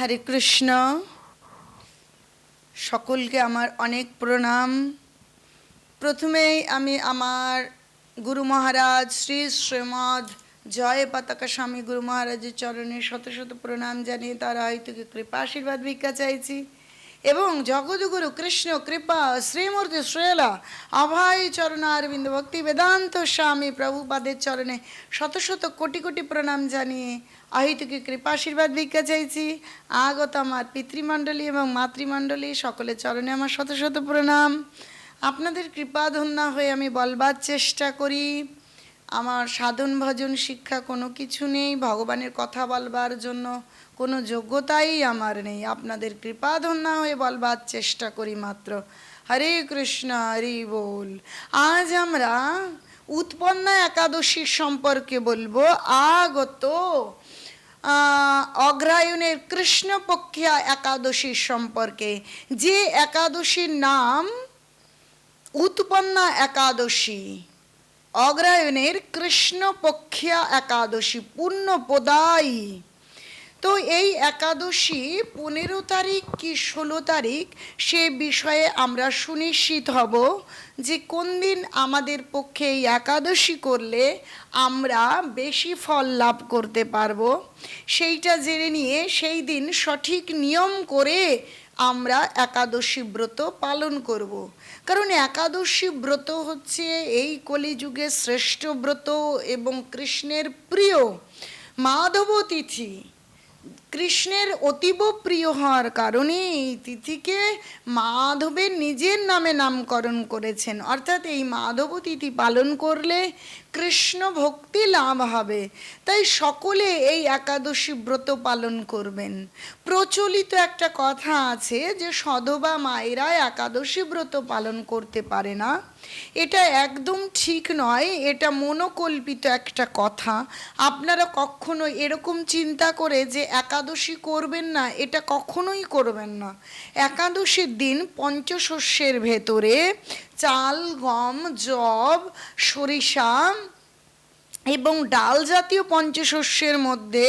হরে কৃষ্ণ। সকলকে আমার অনেক প্রণাম। প্রথমেই আমি আমার গুরু মহারাজ শ্রী শ্রীমদ জয় পতাকা স্বামী গুরু মহারাজের চরণে শত শত প্রণাম জানিয়ে তারা হয়তো কৃপা আশীর্বাদ ভিক্ষা চাইছি। এবং জগৎগুরু কৃষ্ণ, কৃপা, শ্রীমূর্তি শ্রেলা অভয় চরণারবিন্দ ভক্তি বেদান্ত স্বামী প্রভুপাদের চরণে শত শত কোটি কোটি প্রণাম জানিয়ে অহিতুকে কৃপা আশীর্বাদ ভিক্ষা চাইছি। আগত আমার পিতৃমণ্ডলী এবং মাতৃমণ্ডলী সকলের চরণে আমার শত শত প্রণাম। আপনাদের কৃপা কৃপাধন্যা হয়ে আমি বলবার চেষ্টা করি। আমার সাধন ভজন শিক্ষা কোনো কিছু নেই, ভগবানের কথা বলবার জন্য কোনো যোগ্যতাই আমার নেই। আপনাদের কৃপাধন্যা হয়ে বলবার চেষ্টা করি মাত্র। হরে কৃষ্ণ, হরি বল। আজ আমরা উৎপন্না একাদশীর সম্পর্কে বলব। আগত অগ্রায়ণের কৃষ্ণপক্ষিয়া একাদশীর সম্পর্কে। যে একাদশীর নাম উৎপন্না একাদশী অগ্রায়ণের কৃষ্ণপক্ষিয়া একাদশী পূর্ণপদায়ী তো এই একাদশী পনেরো তারিখ কি ষোলো তারিখ? সে বিষয়ে আমরা সুনিশ্চিত হব যে কোন দিন আমাদের পক্ষে এই একাদশী করলে আমরা বেশি ফল লাভ করতে পারব। সেইটা জেনে নিয়ে সেই দিন সঠিক নিয়ম করে আমরা একাদশী ব্রত পালন করব। কারণ একাদশী ব্রত হচ্ছে এই কলিযুগে শ্রেষ্ঠ ব্রত এবং কৃষ্ণের প্রিয় মাধব তিথি কৃষ্ণের অতীব প্রিয় হওয়ার কারণে এই তিথিকে মাধবের নিজের নামে নামকরণ করেছেন। অর্থাৎ এই মাধব তিথি পালন করলে কৃষ্ণ ভক্তি লাভ হবে। তাই সকলে এই একাদশী ব্রত পালন করবেন। প্রচলিত একটা কথা আছে যে, সধবা মায়েরা একাদশী ব্রত পালন করতে পারে না। এটা একদম ঠিক নয়, এটা মনোকল্পিত একটা কথা। আপনারা কখনো এরকম চিন্তা করে যে, একাদশী করবেন না, এটা কখনোই করবেন না। একাদশীর দিন পঞ্চশস্যের ভেতরে চাল গম জব সরিষা এবং ডাল জাতীয় পঞ্চশস্যের মধ্যে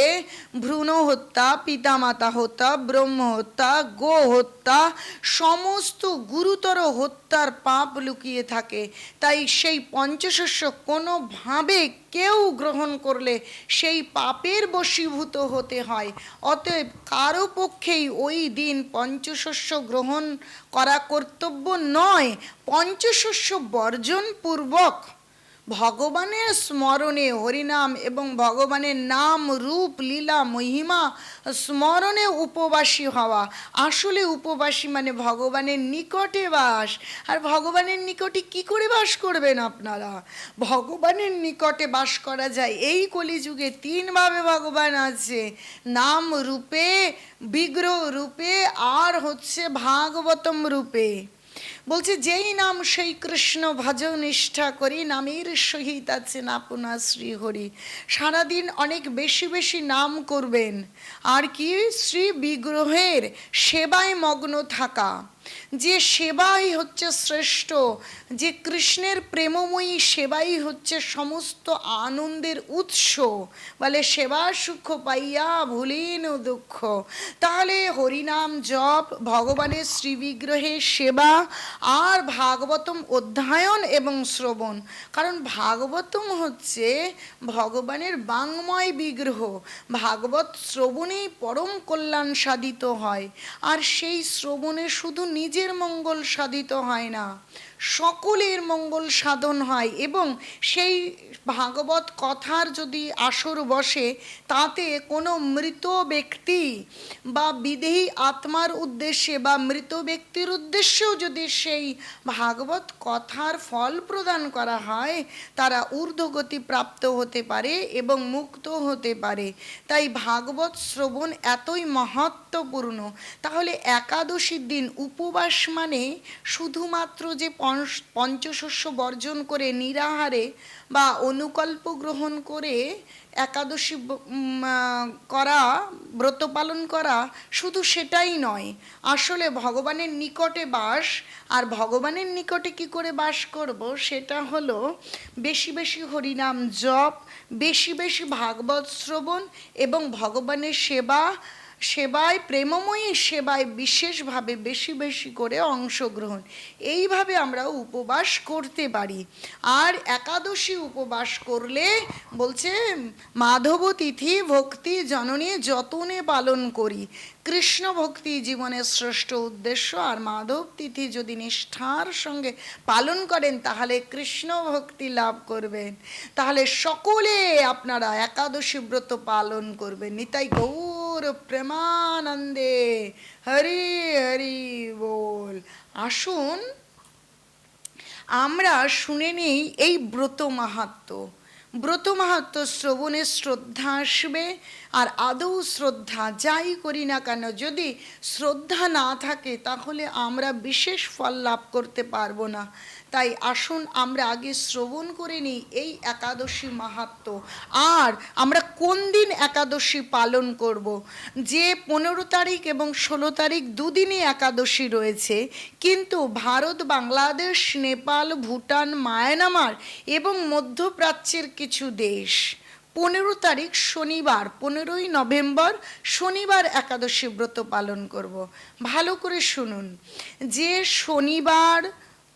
ভ্রূণ হত্যা, পিতামাতা হত্যা, ব্রহ্ম হত্যা, গো হত্যা, সমস্ত গুরুতর হত্যার পাপ লুকিয়ে থাকে। তাই সেই পঞ্চশস্য কোনোভাবে কেউ গ্রহণ করলে সেই পাপের বশীভূত হতে হয়। অতএব কারও পক্ষেই ওই দিন পঞ্চশস্য গ্রহণ করা কর্তব্য নয়। পঞ্চশস্য বর্জন পূর্বক ভগবানের স্মরণে হরিনাম এবং ভগবানের নাম, রূপ, লীলা, মহিমা স্মরণে উপবাসী হওয়া। আসলে উপবাসী মানে ভগবানের নিকটে বাস। আর ভগবানের নিকটে কি করে বাস করবেন আপনারা? ভগবানের নিকটে বাস করা যায়। এই কলিযুগে তিনভাবে ভগবান আছে। নাম রূপে, বিগ্রহ রূপে, আর হচ্ছে ভাগবতম রূপে। বলছে, যেই নাম সেই কৃষ্ণ ভজ নিষ্ঠা করি, নামের সহিত আছেন আপনা শ্রীহরি। সারাদিন অনেক বেশি বেশি নাম করবেন। আর কি শ্রী বিগ্রহের সেবায় মগ্ন থাকা। যে সেবাই হচ্ছে শ্রেষ্ঠ, যে কৃষ্ণের প্রেমময়ী সেবাই হচ্ছে সমস্ত আনন্দের উৎস। বলে, সেবা সুখ পাইয়া ভুলিন দুঃখ। তাহলে হরিনাম জপ, ভগবানের শ্রীবিগ্রহের সেবা আর ভাগবতম অধ্যায়ন এবং শ্রবণ। কারণ ভাগবতম হচ্ছে ভগবানের বাংময় বিগ্রহ। ভাগবত শ্রবণেই পরম কল্যাণ সাধিত হয়। আর সেই শ্রবণে শুধু নিজের মঙ্গল সাধিত হয় না। সকলের মঙ্গল সাধন হয় এবং সেই ভাগবত কথার যদি আসর বসে, তাতে কোনো মৃত ব্যক্তি বা বিদেহী আত্মার উদ্দেশ্যে বা মৃত ব্যক্তির উদ্দেশ্যেও যদি সেই ভাগবত কথার ফল প্রদান করা হয়, তারা ঊর্ধ্বগতি প্রাপ্ত হতে পারে এবং মুক্ত হতে পারে। তাই ভাগবত শ্রবণ এতই মহত্বপূর্ণ। তাহলে একাদশীর দিন উপবাস মানে শুধুমাত্র যে পঞ্চশস্য বর্জন করে নিরাহারে বা অনুকল্প গ্রহণ করে একাদশী করা, ব্রত পালন করা শুধু সেটাই নয়। আসলে ভগবানের নিকটে বাস, আর ভগবানের নিকটে কি করে বাস করব সেটা হলো বেশি বেশি হরিনাম জপ, বেশি বেশি ভাগবত শ্রবণ এবং ভগবানের সেবা সেবায়, প্রেমময়ী সেবায় বিশেষভাবে বেশি বেশি করে অংশগ্রহণ। এইভাবে আমরা উপবাস করতে পারি। আর একাদশী উপবাস করলে বলছে মাধব তিথি ভক্তি জননী যতনে পালন করি। কৃষ্ণ ভক্তি জীবনের শ্রেষ্ঠ উদ্দেশ্য। আর মাধব তিথি যদি নিষ্ঠার সঙ্গে পালন করেন, তাহলে কৃষ্ণ ভক্তি লাভ করবেন। তাহলে সকলে আপনারা একাদশী ব্রত পালন করবেন। নিতাই গৌর প্রেমানন্দে হরি হরি বল আসুন আমরা শুনে নেই এই ব্রত মাহাত্ম ব্রত মাহাত্ম শ্রবণে শ্রদ্ধা আসবে আর আদৌ শ্রদ্ধা যাই করি না কেন যদি শ্রদ্ধা না থাকে তাহলে আমরা বিশেষ ফল লাভ করতে পারব না তাই আসুন আমরা আগে শ্রবণ করে নিই এই একাদশী মাহাত্ম। আর আমরা কোন দিন একাদশী পালন করব? যে পনেরো তারিখ এবং ষোলো তারিখ দুদিনই একাদশী রয়েছে, কিন্তু ভারত, বাংলাদেশ, নেপাল, ভুটান, মায়ানমার এবং মধ্যপ্রাচ্যের কিছু দেশ। পনেরো তারিখ শনিবার, পনেরোই নভেম্বর শনিবার একাদশী ব্রত পালন করব। ভালো করে শুনুন। যে শনিবার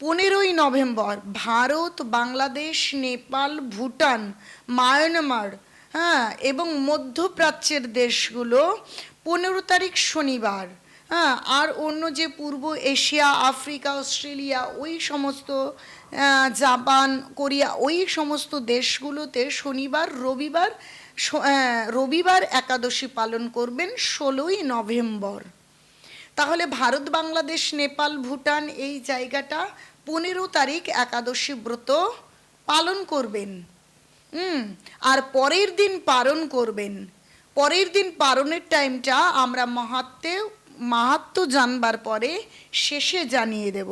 পনেরোই নভেম্বর, ভারত, বাংলাদেশ, নেপাল, ভুটান, মায়ানমার হ্যাঁ এবং মধ্যপ্রাচ্যের দেশগুলো পনেরো তারিখ শনিবার হ্যাঁ আর অন্য যে পূর্ব এশিয়া, আফ্রিকা, অস্ট্রেলিয়া, ওই সমস্ত জাপান, কোরিয়া, ওই সমস্ত দেশগুলোতে শনিবার, রবিবার রবিবার একাদশী পালন করবেন ষোলোই নভেম্বর। তাহলে ভারত, বাংলাদেশ, নেপাল, ভুটান এই জায়গাটা পনেরো তারিখ একাদশী ব্রত পালন করবেন। হুম, আর পরের দিন পালন করবেন। পরের দিন পালনের টাইমটা আমরা মাহাত্মে, মাহাত্ম জানবার পরে শেষে জানিয়ে দেব।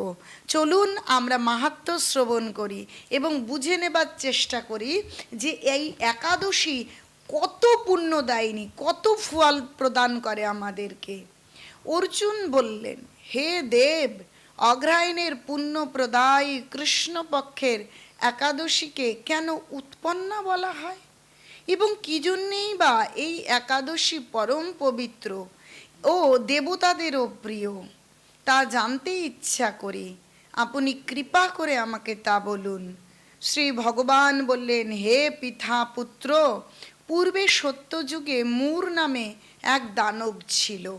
চলুন আমরা মাহাত্ম শ্রবণ করি এবং বুঝে নেবার চেষ্টা করি যে এই একাদশী কত পুণ্যদায়িনী, কত ফল প্রদান করে আমাদেরকে। অর্জুন বললেন, হে দেব অগ্রায়ণের পুণ্য প্রদায় কৃষ্ণপক্ষের একাদশীকে কেন উৎপন্না বলা হয়? এবং কি জন্যেই বা এই একাদশী পরম পবিত্র ও দেবতাদেরও প্রিয়? তা জানতে ইচ্ছা করি আপনি কৃপা করে আমাকে তা বলুন। শ্রী ভগবান বললেন, হে পিতা পুত্র, পূর্বে সত্যযুগে মূর নামে এক দানব ছিল।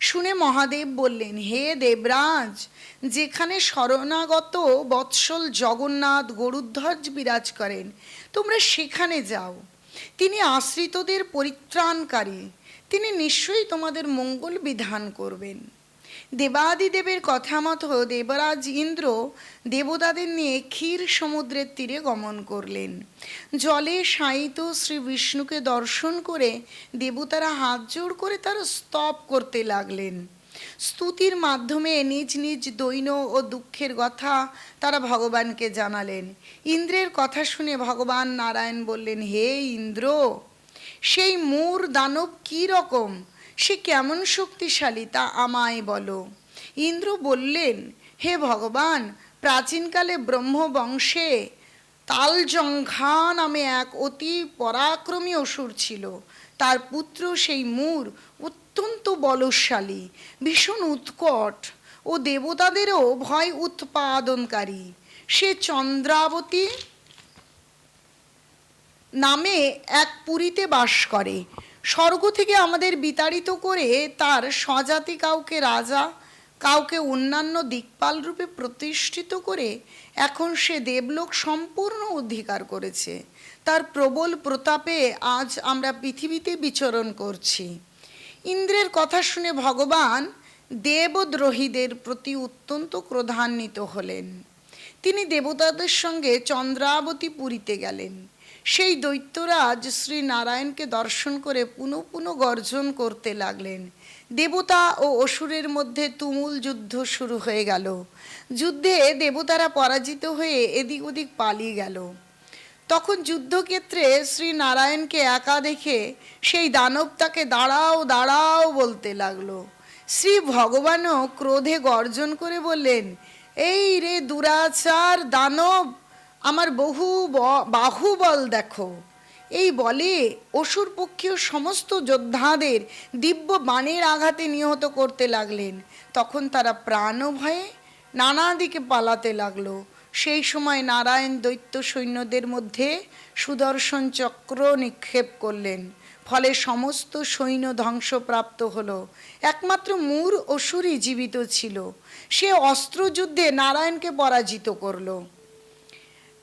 শুনে মহাদেব বললেন, হে দেবরাজ, যেখানে শরণাগত বৎসল জগন্নাথ গরুধ্বজ বিরাজ করেন, তোমরা সেখানে যাও। তিনি আশ্রিতদের পরিত্রাণকারী, তিনি নিশ্চয়ই তোমাদের মঙ্গল বিধান করবেন। দেবাদিদেবের কথা মতো দেবরাজ ইন্দ্র দেবতাদের নিয়ে ক্ষীর সমুদ্রের তীরে গমন করলেন। জলে শায়িত শ্রী বিষ্ণুকে দর্শন করে দেবতারা হাত জোড় করে তার স্তব করতে লাগলেন। স্তুতির মাধ্যমে নিজ নিজ দৈন ও দুঃখের কথা তারা ভগবানকে জানালেন। ইন্দ্রের কথা শুনে ভগবান নারায়ণ বললেন, হে ইন্দ্র, সেই মূর দানব কী রকম? সে কেমন শক্তিশালী তা আমায় বলো। ইন্দ্র বললেন, হে ভগবান, প্রাচীনকালে ব্রহ্মবংশে তালজঙ্ঘা নামে এক অতি পরাক্রমী অসুর ছিল। তার পুত্র সেই মূর অত্যন্ত বলশালী, ভীষণ উৎকট ও দেবতাদেরও ভয় উৎপাদনকারী। সে চন্দ্রাবতী নামে এক পুরীতে বাস করে। স্বর্গ থেকে আমাদের বিতাড়িত করে তার স্বজাতি কাউকে রাজা, কাউকে অন্যান্য দিকপাল রূপে প্রতিষ্ঠিত করে এখন সে দেবলোক সম্পূর্ণ অধিকার করেছে। তার প্রবল প্রতাপে আজ আমরা পৃথিবীতে বিচরণ করছি। ইন্দ্রের কথা শুনে ভগবান দেবদ্রোহীদের প্রতি অত্যন্ত ক্রোধান্বিত হলেন। তিনি দেবতাদের সঙ্গে চন্দ্রাবতী পুরীতে গেলেন। সেই দৈত্যরাজ শ্রী নারায়ণকে দর্শন করে পুনঃ পুনঃ গর্জন করতে লাগলেন। দেবতা ও অসুরের মধ্যে তুমুল যুদ্ধ শুরু হয়ে গেল। যুদ্ধে দেবতারা পরাজিত হয়ে এদিক ওদিক পালিয়ে গেল। তখন যুদ্ধক্ষেত্রে শ্রী নারায়ণকে একা দেখে সেই দানব তাকে দাঁড়াও দাঁড়াও বলতে লাগল। শ্রী ভগবানও ক্রোধে গর্জন করে বললেন, এই রে দুরাচার দানব! আমার বহু বাহুবল দেখো। এই বলে অসুর পক্ষীয় সমস্ত যোদ্ধাদের দিব্য বাণের আঘাতে নিহত করতে লাগলেন। তখন তারা প্রাণ ভয়ে নানা দিকে পালাতে লাগল। সেই সময় নারায়ণ দৈত্য সৈন্যদের মধ্যে সুদর্শন চক্র নিক্ষেপ করলেন। ফলে সমস্ত সৈন্য ধ্বংসপ্রাপ্ত হলো। একমাত্র মূর অসুরই জীবিত ছিল। সে অস্ত্রযুদ্ধে নারায়ণকে পরাজিত করল।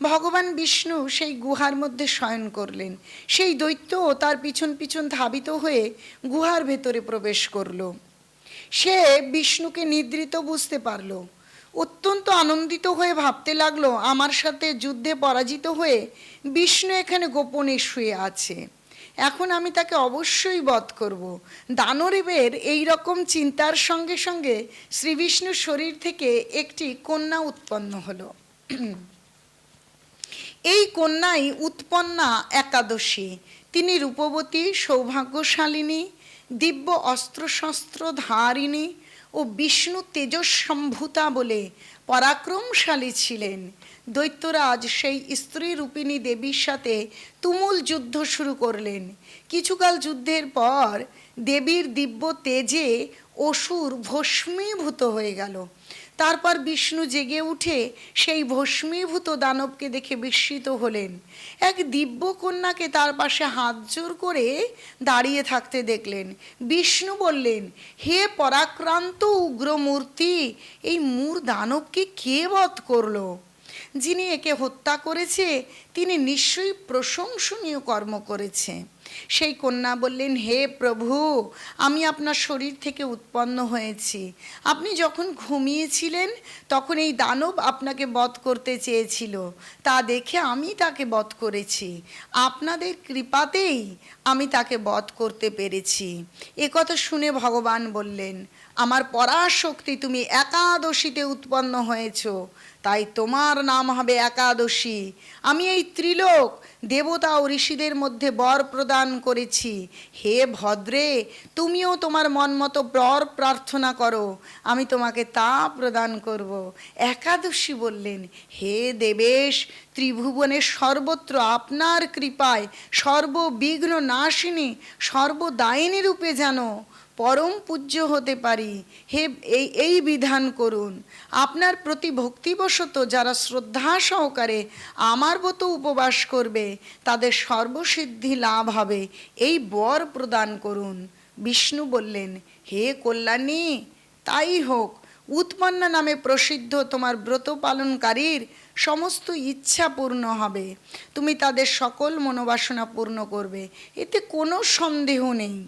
ভগবান বিষ্ণু সেই গুহার মধ্যে শয়ন করলেন। সেই দৈত্য তার পিছন পিছন ধাবিত হয়ে গুহার ভেতরে প্রবেশ করল। সে বিষ্ণুকে নিদ্রিত বুঝতে পারল। অত্যন্ত আনন্দিত হয়ে ভাবতে লাগল, আমার সাথে যুদ্ধে পরাজিত হয়ে বিষ্ণু এখানে গোপনে শুয়ে আছে। এখন আমি তাকে অবশ্যই বধ করব। দানরেবের এই রকম চিন্তার সঙ্গে সঙ্গে শ্রীবিষ্ণুর শরীর থেকে একটি কন্যা উৎপন্ন হলো। এই কন্যাই উৎপন্না একাদশী। তিনি রূপবতী, সৌভাগ্যশালিনী, দিব্য অস্ত্রশস্ত্র ধারিণী ও বিষ্ণু তেজস্সম্ভূতা বলে পরাক্রমশালী ছিলেন। দৈত্যরাজ সেই স্ত্রী রূপিণী দেবীর সাথে তুমুল যুদ্ধ শুরু করলেন। কিছুকাল যুদ্ধের পর দেবীর দিব্য তেজে অসুর ভস্মীভূত হয়ে গেল। তারপর বিষ্ণু জেগে উঠে সেই ভস্মীভূত দানবকে দেখে বিস্মিত হলেন। এক দিব্য কন্যাকে তার পাশে হাত জোর করে দাঁড়িয়ে থাকতে দেখলেন। বিষ্ণু বললেন, হে পরাক্রান্ত উগ্রমূর্তি, এই মূর দানবকে কে বধ করল? যিনি একে হত্যা করেছে, তিনি নিশ্চয়ই প্রশংসনীয় কর্ম করেছে। সেই কন্যা বললেন, হে প্রভু, আমি আপনার শরীর থেকে উৎপন্ন হয়েছি। আপনি যখন ঘুমিয়েছিলেন, তখন এই দানব আপনাকে বধ করতে চেয়েছিল। তা দেখে আমি তাকে বধ করেছি। আপনাদের কৃপাতেই আমি তাকে বধ করতে পেরেছি। এ কথা শুনে ভগবান বললেন, আমার পরাশক্তি, তুমি একাদশীতে উৎপন্ন হয়েছো। তাই তোমার নাম হবে একাদশী। আমি এই ত্রিলোক, দেবতা ও ঋষিদের মধ্যে বর প্রদান করেছি। হে ভদ্রে, তুমিও তোমার মন মতো বর প্রার্থনা করো। আমি তোমাকে তা প্রদান করব। একাদশী বললেন, হে দেবেশ, ত্রিভুবনের সর্বত্র আপনার কৃপায় সর্ববিঘ্ন নাশিনী সর্বদায়িনী রূপে জানো। পরম পূজ্য হতে পারি। হে, এই এই বিধান করুন। আপনার প্রতি ভক্তিবশত যারা শ্রদ্ধা সহকারে আমার মতো উপবাস করবে, তাদের সর্বসিদ্ধি লাভ হবে। এই বর প্রদান করুন। বিষ্ণু বললেন, হে কল্যাণী, তাই হোক। উৎপন্না নামে প্রসিদ্ধ তোমার ব্রত পালনকারীর সমস্ত ইচ্ছা পূর্ণ হবে। তুমি তাদের সকল মনোবাসনা পূর্ণ করবে। এতে কোনো সন্দেহ নেই।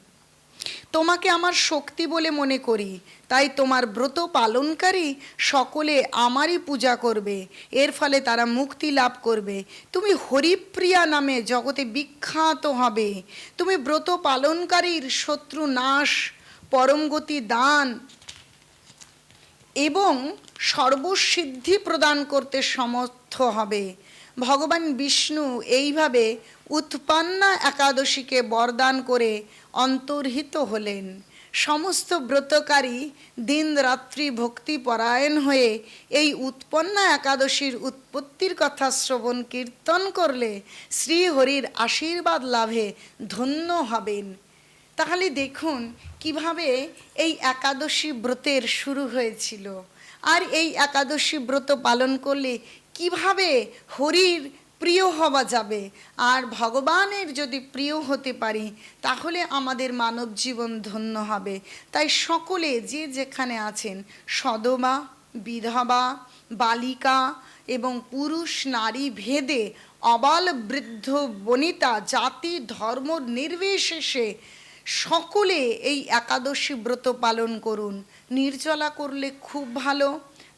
তোমাকে আমার শক্তি বলে মনে করি, তাই তোমার ব্রত পালনকারী সকলে আমারই পূজা করবে, এর ফলে তারা মুক্তি লাভ করবে। তুমি হরিপ্রিয়া নামে জগতে বিখ্যাত হবে, তুমি ব্রত পালনকারীর শত্রু নাশ পরমগতি দান এবং সর্বসিদ্ধি প্রদান করতে সমর্থ হবে। ভগবান বিষ্ণু এইভাবে উৎপন্না একাদশীকে বরদান করে অন্তর্হিত হলেন। সমস্ত ব্রতকারী দিন রাত্রি ভক্তি পরায়ণ হয়ে এই উৎপন্না একাদশীর উৎপত্তির কথা শ্রবণ কীর্তন করলে শ্রীহরির আশীর্বাদ লাভে ধন্য হবেন। তাহলে দেখুন কীভাবে এই একাদশী ব্রতের শুরু হয়েছিল। আর এই একাদশী ব্রত পালন করলে কীভাবে হরির প্রিয় হওয়া যাবে। আর ভগবানের যদি প্রিয় হতে পারি, তাহলে আমাদের মানব জীবন ধন্য হবে। তাই সকলে যে যেখানে আছেন সদবা বিধবা, বালিকা এবং পুরুষ, নারী ভেদে অবাল, বৃদ্ধ, বনিতা, জাতি, ধর্ম নির্বিশেষে সকলে এই একাদশী ব্রত পালন করুন। নির্জলা করলে খুব ভালো।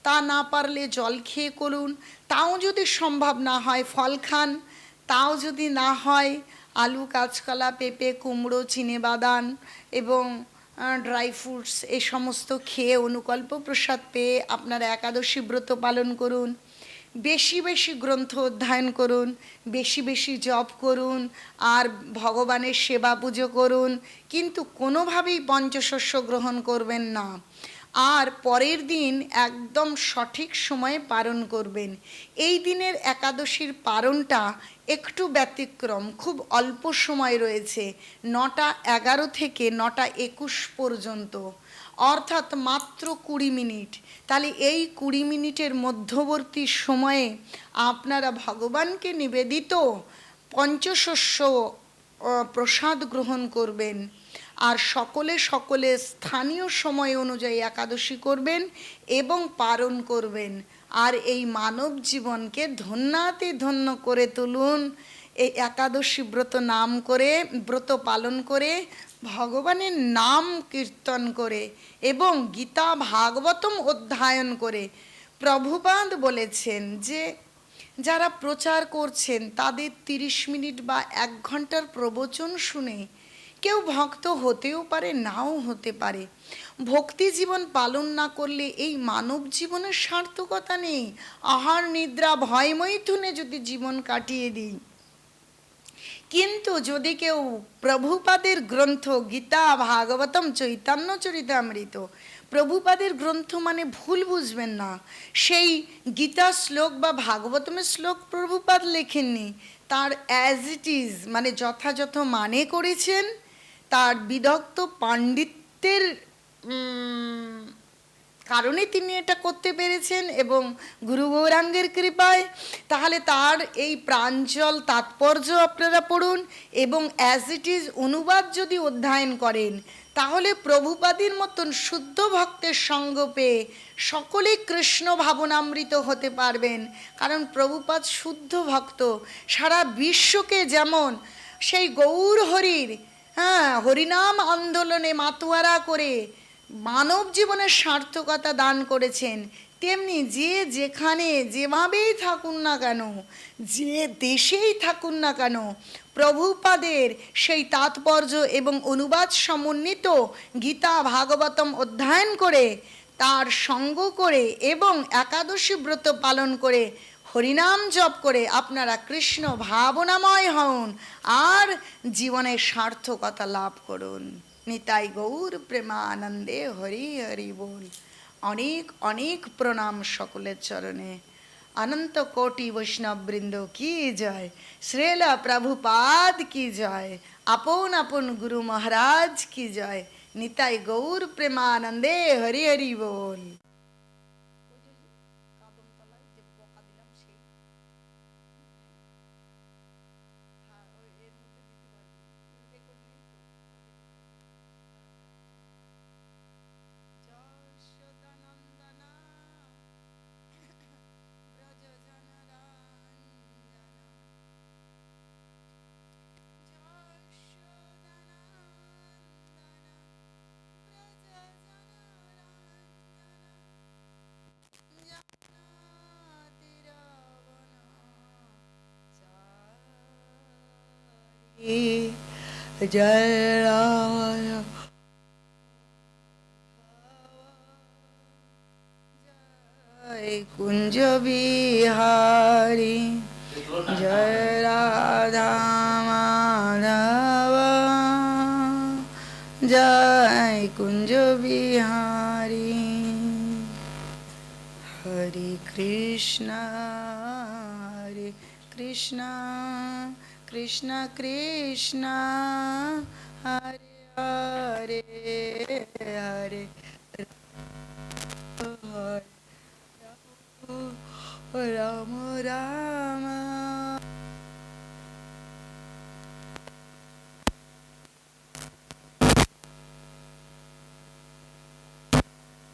তা না পারলে জল খেয়ে করুন। তাও যদি সম্ভব না হয় ফল খান। তাও যদি না হয় আলু, কাঁচকলা, পেঁপে, কুমড়ো বাদান এবং ড্রাই ফ্রুটস এ সমস্ত খেয়ে অনুকল্প প্রসাদ পেয়ে আপনারা একাদশী ব্রত পালন করুন। বেশি বেশি গ্রন্থ অধ্যয়ন করুন, বেশি বেশি জপ করুন, আর ভগবানের সেবা পুজো করুন। কিন্তু কোনোভাবেই পঞ্চশস্য গ্রহণ করবেন না। আর পরের দিন একদম সঠিক সময়ে পালন করবেন। এই দিনের একাদশীর পালনটা একটু ব্যতিক্রম, খুব অল্প সময় রয়েছে, নটা এগারো থেকে নটা একুশ পর্যন্ত। অর্থাৎ মাত্র কুড়ি মিনিট। তাহলে এই কুড়ি মিনিটের মধ্যবর্তী সময়ে আপনারা ভগবানকে নিবেদিত পঞ্চশস্য প্রসাদ গ্রহণ করবেন। আর সকলে সকলে স্থানীয় সময় অনুযায়ী একাদশী করবেন এবং পালন করবেন। আর এই মানব জীবনকে ধন্যাতে ধন্য করে তুলুন। এই একাদশী ব্রত নাম করে, ব্রত পালন করে, ভগবানের নাম কীর্তন করে এবং গীতা ভাগবতম অধ্যয়ন করে। প্রভুপাদ বলেছেন যে, যারা প্রচার করছেন তাদের তিরিশ মিনিট বা এক ঘণ্টার প্রবচন শুনে কেউ ভক্ত হতেও পারে, নাও হতে পারে। ভক্তি জীবন পালন না করলে এই মানব জীবনের সার্থকতা নেই। আহার, নিদ্রা, ভয়, মৈথুনে যদি জীবন কাটিয়ে দিই। কিন্তু যদি কেউ প্রভুপাদের গ্রন্থ গীতা, ভাগবতম, চৈতন্য, চরিতামৃত, প্রভুপাদের গ্রন্থ মানে ভুল বুঝবেন না। সেই গীতা শ্লোক বা ভাগবতমের শ্লোক প্রভুপাদ লেখেননি। তার অ্যাজ ইট ইজ মানে যথাযথ মানে করেছেন তার বিদগ্ধ পাণ্ডিত্যের কারণে তিনি এটা করতে পেরেছেন এবং গুরু গৌরাঙ্গের কৃপায়। তাহলে তার এই প্রাঞ্চল তাৎপর্য আপনারা পড়ুন এবং অ্যাজ ইট ইজ অনুবাদ যদি অধ্যয়ন করেন, তাহলে প্রভুপাদির মতন শুদ্ধ ভক্তের সঙ্গ পেয়ে সকলেই কৃষ্ণ ভাবনামৃত হতে পারবেন। কারণ প্রভুপাদ শুদ্ধ ভক্ত, সারা বিশ্বকে যেমন সেই গৌর হরির হ্যাঁ হরিনাম আন্দোলনে মাতুয়ারা করে মানব জীবনের সার্থকতা দান করেছেন। তেমনি যে যেখানে যেভাবেই থাকুন না কেন, যে দেশেই থাকুন না কেন, প্রভুপাদের সেই তাৎপর্য এবং অনুবাদ সমন্বিত গীতা ভাগবতম অধ্যয়ন করে, তার সঙ্গ করে এবং একাদশী ব্রত পালন করে হরিনাম জপ করে আপনারা কৃষ্ণ ভাবনাময় হন আর জীবনের সার্থকতা লাভ করুন। নিতাই গৌর প্রেমানন্দে হরি হরি বল। অনেক অনেক প্রণাম সকলের চরণে। অনন্ত কোটি বৈষ্ণববৃন্দ কি জয়? শ্রেলা প্রভুপাদ কি জয়? আপন আপন গুরু মহারাজ কি জয়? নিতাই গৌর প্রেমানন্দে হরি হরি বল। জয় রাম জয় কুঞ্জ বিহারী, জয় রাধা মাধব। জয় কুঞ্জ বিহারী, হরে কৃষ্ণ হরে কৃষ্ণ। कृष्ण कृष्ण हरे हरे हरे। राम राम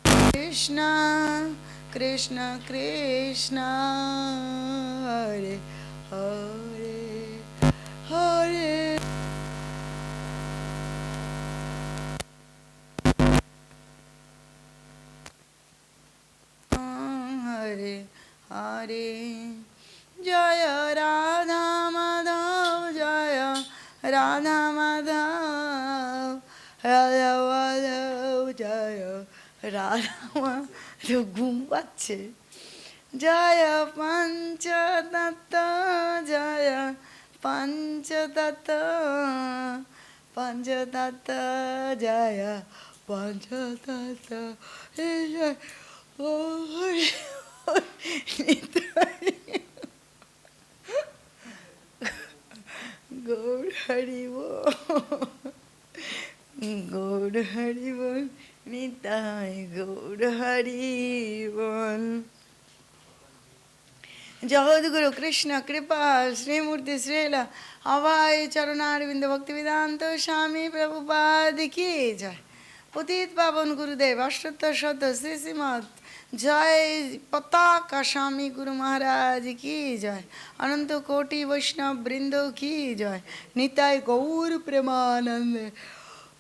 कृष्ण कृष्ण कृष्ण हरे हरे। হরে। জয় রাধা মাধব, জয় রাধা মাধব রাধা মাধব, জয় রাধা ঘুম পাচ্ছে। জয় পঞ্চদত্ত জয় পঞ্চদত্ত পঞ্চদত্ত জয় পঞ্চদত্ত ও হরি নিতাই গৌর হরিব গৌর হরিবন নিতাই গৌর হরিবন জগৎগুরু কৃষ্ণ কৃপা শ্রীমূর্তি শ্রীলা হবাই চরণারবিন্দ ভক্তি বেদান্ত স্বামী প্রভুপাদ কি জয় পতিত পাবন গুরুদেব অষ্টোত্তর শত শ্রী শ্রীমৎ জয় পতাকা স্বামী গুরু মহারাজ কি জয় অনন্ত কোটি বৈষ্ণব বৃন্দ কি জয় নিতাই গৌর প্রেমানন্দ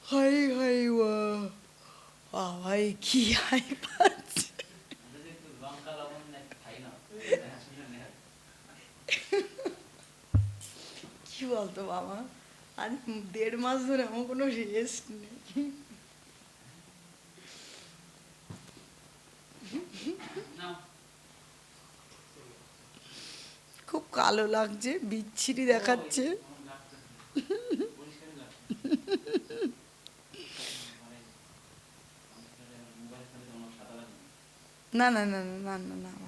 হরি হরি ও ভাই কি হাই বলতো বাবা আজ দেড় মাস ধরে আমার কোনো রেস্ট নেই খুব কালো লাগছে বিচ্ছিরি দেখাচ্ছে না না না না না না না